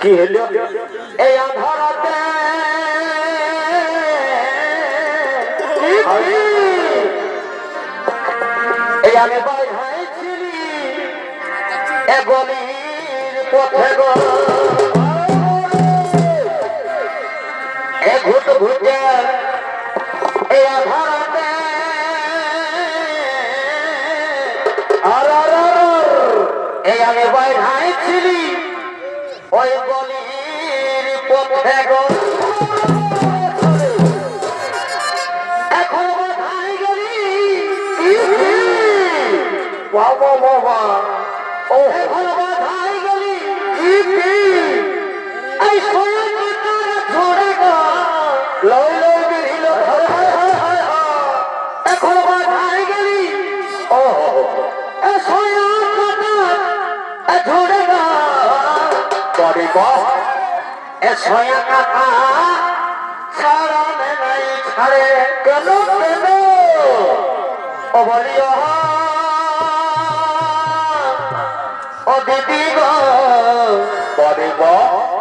কি হলো? এই আধারাতে এই আমি বাইছিলি এ গলির পথে গো। এ ঘুট ঘুটে এই আধারাতে আর এই আমি বাইছিলি ওই গলির পথে গো। বাবা বাবা ও কোথায় গেলি এই ঝোড়ে বেরিল এখন গেলি। ও এ ঝোড়ে পরে এ ছাড়া নাই ছাড়ে কেন কেন ও দিদি গো